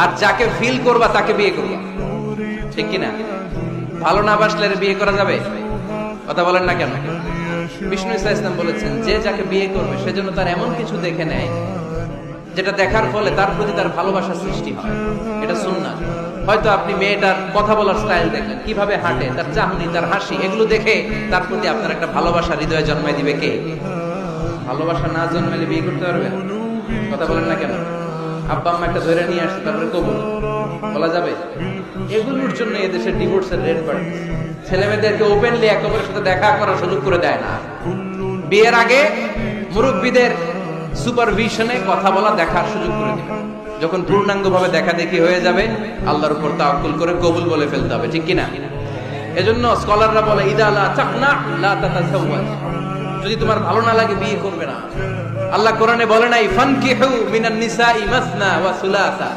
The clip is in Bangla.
আর যাকে ফিল করবা তাকে বিয়ে করবা। ঠিক কিনা? ভালো না বাসলে বিয়ে করা যাবে? কথা বলেন না কেন? বিষ্ণু ইসা ইসলাম বলেছেন, যে যাকে বিয়ে করবে সেজন্য তার এমন কিছু দেখে নেয়, যেটা দেখার ফলে তার প্রতি তার ভালোবাসা সৃষ্টি হয়। এটা সুন্নাত হয়তো আপনি মেয়েটার কথা বলার স্টাইল দেখলেন, কীভাবে হাঁটে, তার চাহনি, তার হাসি, এগুলো দেখে তার প্রতি আপনার একটা ভালোবাসা হৃদয়ে জন্মায় দিবে কে? ভালোবাসা না জন্মালে বিয়ে করতে পারবেন? কথা বলেন না কেন? আব্বা আম্মা একটা ধরে নিয়ে আসছে, তারপরে কবুল। বলা যাবে? এগুলোর জন্য এদেশে ডিভোর্সের রেট বাড়ছে ছেলে ওপেনলি একেবারে সাথে দেখা করার সুযোগ করে দেয় না। বিয়ের আগে মুরব্বীদের সুপারভিশনে কথা বলা দেখার সুযোগ করে দিবে। যখন পূর্ণাঙ্গ ভাবে দেখা দেখি হয়ে যাবে, আল্লাহর উপর তাওয়াক্কুল করে কবুল বলে ফেলতে হবে, ঠিক কিনা? এজন্য স্কলাররা বলে, ইদা লা চাকনা লা তাতাজাওয়াজ। যদি তোমার ভালো না লাগে, বিয়ে করবে না। আল্লাহ কোরআনে বলে নাই, ফানকিহু মিনান নিসা মাসনা ওয়া সুলাসা।